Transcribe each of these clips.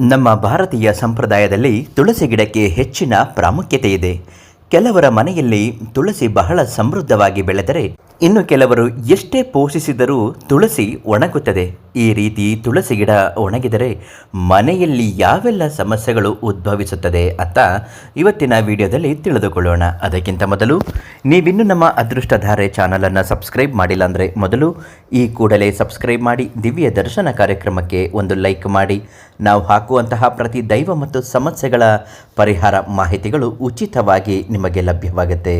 ನಮ್ಮ ಭಾರತೀಯ ಸಂಪ್ರದಾಯದಲ್ಲಿ ತುಳಸಿ ಗಿಡಕ್ಕೆ ಹೆಚ್ಚಿನ ಪ್ರಾಮುಖ್ಯತೆ ಇದೆ. ಕೆಲವರ ಮನೆಯಲ್ಲಿ ತುಳಸಿ ಬಹಳ ಸಮೃದ್ಧವಾಗಿ ಬೆಳೆದರೆ ಇನ್ನು ಕೆಲವರು ಎಷ್ಟೇ ಪೋಷಿಸಿದರೂ ತುಳಸಿ ಒಣಗುತ್ತದೆ. ಈ ರೀತಿ ತುಳಸಿ ಗಿಡ ಒಣಗಿದರೆ ಮನೆಯಲ್ಲಿ ಯಾವೆಲ್ಲ ಸಮಸ್ಯೆಗಳು ಉದ್ಭವಿಸುತ್ತದೆ ಅಂತ ಇವತ್ತಿನ ವಿಡಿಯೋದಲ್ಲಿ ತಿಳಿದುಕೊಳ್ಳೋಣ. ಅದಕ್ಕಿಂತ ಮೊದಲು ನೀವಿನ್ನು ನಮ್ಮ ಅದೃಷ್ಟಧಾರೆ ಚಾನಲನ್ನು ಸಬ್ಸ್ಕ್ರೈಬ್ ಮಾಡಿಲ್ಲ ಅಂದರೆ ಮೊದಲು ಈ ಕೂಡಲೇ ಸಬ್ಸ್ಕ್ರೈಬ್ ಮಾಡಿ, ದಿವ್ಯ ದರ್ಶನ ಕಾರ್ಯಕ್ರಮಕ್ಕೆ ಒಂದು ಲೈಕ್ ಮಾಡಿ. ನಾವು ಹಾಕುವಂತಹ ಪ್ರತಿ ದೈವ ಮತ್ತು ಸಮಸ್ಯೆಗಳ ಪರಿಹಾರ ಮಾಹಿತಿಗಳು ಉಚಿತವಾಗಿ ನಿಮಗೆ ಲಭ್ಯವಾಗುತ್ತೆ.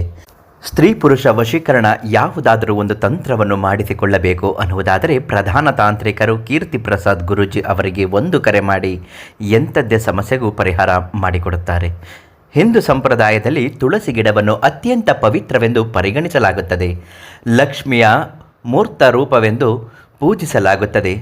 ಸ್ತ್ರೀ ಪುರುಷ ವಶೀಕರಣ ಯಾವುದಾದರೂ ಒಂದು ತಂತ್ರವನ್ನು ಮಾಡಿಸಿಕೊಳ್ಳಬೇಕು ಅನ್ನುವುದಾದರೆ ಪ್ರಧಾನ ತಾಂತ್ರಿಕರು ಕೀರ್ತಿ ಪ್ರಸಾದ್ ಗುರೂಜಿ ಅವರಿಗೆ ಒಂದು ಕರೆ ಮಾಡಿ ಎಂಥದ್ದೇ ಸಮಸ್ಯೆಗೂ ಪರಿಹಾರ ಮಾಡಿಕೊಡುತ್ತಾರೆ. ಹಿಂದೂ ಸಂಪ್ರದಾಯದಲ್ಲಿ ತುಳಸಿ ಗಿಡವನ್ನು ಅತ್ಯಂತ ಪವಿತ್ರವೆಂದು ಪರಿಗಣಿಸಲಾಗುತ್ತದೆ. ಲಕ್ಷ್ಮಿಯ ಮೂರ್ತ ರೂಪವೆಂದು ಪೂಜಿಸಲಾಗುತ್ತದೆ.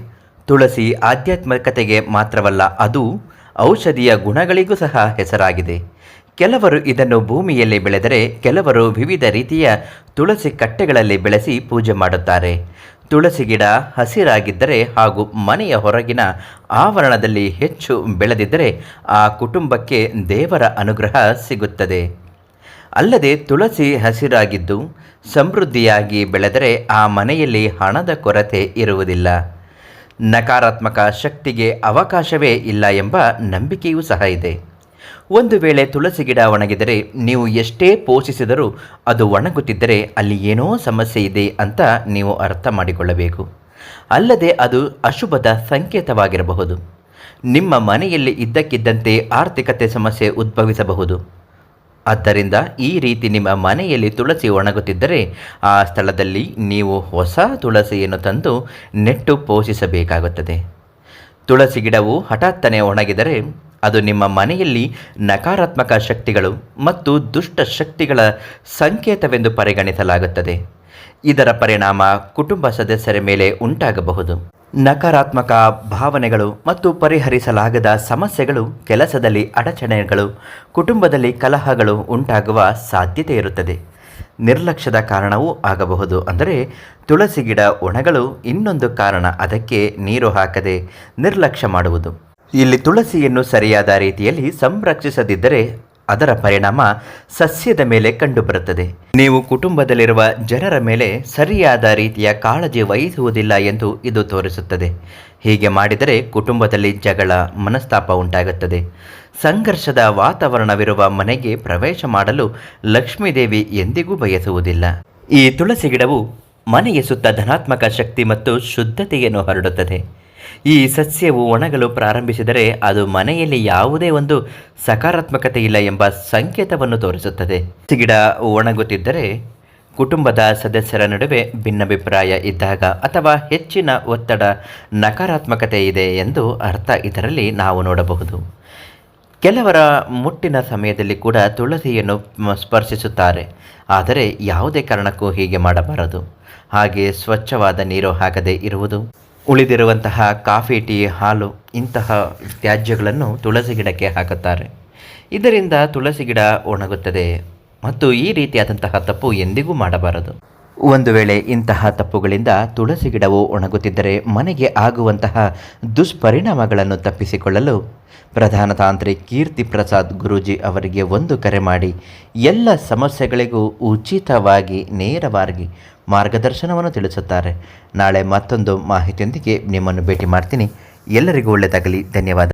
ತುಳಸಿ ಆಧ್ಯಾತ್ಮಿಕತೆಗೆ ಮಾತ್ರವಲ್ಲ, ಅದು ಔಷಧಿಯ ಗುಣಗಳಿಗೂ ಸಹ ಹೆಸರಾಗಿದೆ. ಕೆಲವರು ಇದನ್ನು ಭೂಮಿಯಲ್ಲಿ ಬೆಳೆದರೆ ಕೆಲವರು ವಿವಿಧ ರೀತಿಯ ತುಳಸಿ ಕಟ್ಟೆಗಳಲ್ಲಿ ಬೆಳೆಸಿ ಪೂಜೆ ಮಾಡುತ್ತಾರೆ. ತುಳಸಿ ಗಿಡ ಹಸಿರಾಗಿದ್ದರೆ ಹಾಗೂ ಮನೆಯ ಹೊರಗಿನ ಆವರಣದಲ್ಲಿ ಹೆಚ್ಚು ಬೆಳೆದಿದ್ದರೆ ಆ ಕುಟುಂಬಕ್ಕೆ ದೇವರ ಅನುಗ್ರಹ ಸಿಗುತ್ತದೆ. ಅಲ್ಲದೆ ತುಳಸಿ ಹಸಿರಾಗಿದ್ದು ಸಮೃದ್ಧಿಯಾಗಿ ಬೆಳೆದರೆ ಆ ಮನೆಯಲ್ಲಿ ಹಣದ ಕೊರತೆ ಇರುವುದಿಲ್ಲ. ನಕಾರಾತ್ಮಕ ಶಕ್ತಿಗೆ ಅವಕಾಶವೇ ಇಲ್ಲ ಎಂಬ ನಂಬಿಕೆಯೂ ಸಹ ಇದೆ. ಒಂದು ವೇಳೆ ತುಳಸಿ ಗಿಡ ಒಣಗಿದರೆ ನೀವು ಎಷ್ಟೇ ಪೋಷಿಸಿದರೂ ಅದು ಒಣಗುತ್ತಿದ್ದರೆ ಅಲ್ಲಿ ಏನೋ ಸಮಸ್ಯೆ ಇದೆ ಅಂತ ನೀವು ಅರ್ಥ ಮಾಡಿಕೊಳ್ಳಬೇಕು. ಅಲ್ಲದೆ ಅದು ಅಶುಭದ ಸಂಕೇತವಾಗಿರಬಹುದು. ನಿಮ್ಮ ಮನೆಯಲ್ಲಿ ಇದ್ದಕ್ಕಿದ್ದಂತೆ ಆರ್ಥಿಕತೆ ಸಮಸ್ಯೆ ಉದ್ಭವಿಸಬಹುದು. ಆದ್ದರಿಂದ ಈ ರೀತಿ ನಿಮ್ಮ ಮನೆಯಲ್ಲಿ ತುಳಸಿ ಒಣಗುತ್ತಿದ್ದರೆ ಆ ಸ್ಥಳದಲ್ಲಿ ನೀವು ಹೊಸ ತುಳಸಿಯನ್ನು ತಂದು ನೆಟ್ಟು ಪೋಷಿಸಬೇಕಾಗುತ್ತದೆ. ತುಳಸಿ ಗಿಡವು ಹಠಾತ್ತನೆ ಒಣಗಿದರೆ ಅದು ನಿಮ್ಮ ಮನೆಯಲ್ಲಿ ನಕಾರಾತ್ಮಕ ಶಕ್ತಿಗಳು ಮತ್ತು ದುಷ್ಟ ಶಕ್ತಿಗಳ ಸಂಕೇತವೆಂದು ಪರಿಗಣಿಸಲಾಗುತ್ತದೆ. ಇದರ ಪರಿಣಾಮ ಕುಟುಂಬ ಸದಸ್ಯರ ಮೇಲೆ ಉಂಟಾಗಬಹುದು. ನಕಾರಾತ್ಮಕ ಭಾವನೆಗಳು ಮತ್ತು ಪರಿಹರಿಸಲಾಗದ ಸಮಸ್ಯೆಗಳು, ಕೆಲಸದಲ್ಲಿ ಅಡಚಣೆಗಳು, ಕುಟುಂಬದಲ್ಲಿ ಕಲಹಗಳು ಉಂಟಾಗುವ ಸಾಧ್ಯತೆ ಇರುತ್ತದೆ. ನಿರ್ಲಕ್ಷ್ಯದ ಕಾರಣವೂ ಆಗಬಹುದು. ಅಂದರೆ ತುಳಸಿ ಗಿಡ ಒಣಗಳು ಇನ್ನೊಂದು ಕಾರಣ, ಅದಕ್ಕೆ ನೀರು ಹಾಕದೆ ನಿರ್ಲಕ್ಷ್ಯ ಮಾಡುವುದು. ಇಲ್ಲಿ ತುಳಸಿಯನ್ನು ಸರಿಯಾದ ರೀತಿಯಲ್ಲಿ ಸಂರಕ್ಷಿಸದಿದ್ದರೆ ಅದರ ಪರಿಣಾಮ ಸಸ್ಯದ ಮೇಲೆ ಕಂಡುಬರುತ್ತದೆ. ನೀವು ಕುಟುಂಬದಲ್ಲಿರುವ ಜನರ ಮೇಲೆ ಸರಿಯಾದ ರೀತಿಯ ಕಾಳಜಿ ವಹಿಸುವುದಿಲ್ಲ ಎಂದು ಇದು ತೋರಿಸುತ್ತದೆ. ಹೀಗೆ ಮಾಡಿದರೆ ಕುಟುಂಬದಲ್ಲಿ ಜಗಳ, ಮನಸ್ತಾಪ ಉಂಟಾಗುತ್ತದೆ. ಸಂಘರ್ಷದ ವಾತಾವರಣವಿರುವ ಮನೆಗೆ ಪ್ರವೇಶ ಮಾಡಲು ಲಕ್ಷ್ಮೀದೇವಿ ಎಂದಿಗೂ ಬಯಸುವುದಿಲ್ಲ. ಈ ತುಳಸಿ ಗಿಡವು ಮನೆಯ ಸುತ್ತ ಧನಾತ್ಮಕ ಶಕ್ತಿ ಮತ್ತು ಶುದ್ಧತೆಯನ್ನು ಹರಡುತ್ತದೆ. ಈ ಸಸ್ಯವು ಒಣಗಲು ಪ್ರಾರಂಭಿಸಿದರೆ ಅದು ಮನೆಯಲ್ಲಿ ಯಾವುದೇ ಒಂದು ಸಕಾರಾತ್ಮಕತೆ ಇಲ್ಲ ಎಂಬ ಸಂಕೇತವನ್ನು ತೋರಿಸುತ್ತದೆ. ಗಿಡ ಒಣಗುತ್ತಿದ್ದರೆ ಕುಟುಂಬದ ಸದಸ್ಯರ ನಡುವೆ ಭಿನ್ನಾಭಿಪ್ರಾಯ ಇದ್ದಾಗ ಅಥವಾ ಹೆಚ್ಚಿನ ಒತ್ತಡ, ನಕಾರಾತ್ಮಕತೆ ಇದೆ ಎಂದು ಅರ್ಥ ಇದರಲ್ಲಿ ನಾವು ನೋಡಬಹುದು. ಕೆಲವರ ಮುಟ್ಟಿನ ಸಮಯದಲ್ಲಿ ಕೂಡ ತುಳಸಿಯನ್ನು ಸ್ಪರ್ಶಿಸುತ್ತಾರೆ. ಆದರೆ ಯಾವುದೇ ಕಾರಣಕ್ಕೂ ಹೀಗೆ ಮಾಡಬಾರದು. ಹಾಗೆ ಸ್ವಚ್ಛವಾದ ನೀರು ಹಾಕದೇ ಇರುವುದು. ಉಳಿದಿರುವಂತಹ ಕಾಫಿ, ಟೀ, ಹಾಲು ಇಂತಹ ತ್ಯಾಜ್ಯಗಳನ್ನು ತುಳಸಿ ಗಿಡಕ್ಕೆ ಹಾಕುತ್ತಾರೆ. ಇದರಿಂದ ತುಳಸಿ ಗಿಡ ಒಣಗುತ್ತದೆ ಮತ್ತು ಈ ರೀತಿಯಾದಂತಹ ತಪ್ಪು ಎಂದಿಗೂ ಮಾಡಬಾರದು. ಒಂದು ವೇಳೆ ಇಂತಹ ತಪ್ಪುಗಳಿಂದ ತುಳಸಿ ಗಿಡವು ಒಣಗುತ್ತಿದ್ದರೆ ಮನೆಗೆ ಆಗುವಂತಹ ದುಷ್ಪರಿಣಾಮಗಳನ್ನು ತಪ್ಪಿಸಿಕೊಳ್ಳಲು ಪ್ರಧಾನ ತಾಂತ್ರಿ ಕೀರ್ತಿ ಪ್ರಸಾದ್ ಗುರೂಜಿ ಅವರಿಗೆ ಒಂದು ಕರೆ ಮಾಡಿ, ಎಲ್ಲ ಸಮಸ್ಯೆಗಳಿಗೂ ಉಚಿತವಾಗಿ ನೇರವಾಗಿ ಮಾರ್ಗದರ್ಶನವನ್ನು ತಿಳಿಸುತ್ತಾರೆ. ನಾಳೆ ಮತ್ತೊಂದು ಮಾಹಿತಿಯೊಂದಿಗೆ ನಿಮ್ಮನ್ನು ಭೇಟಿ ಮಾಡ್ತೀನಿ. ಎಲ್ಲರಿಗೂ ಒಳ್ಳೆಯದಾಗಲಿ. ಧನ್ಯವಾದ.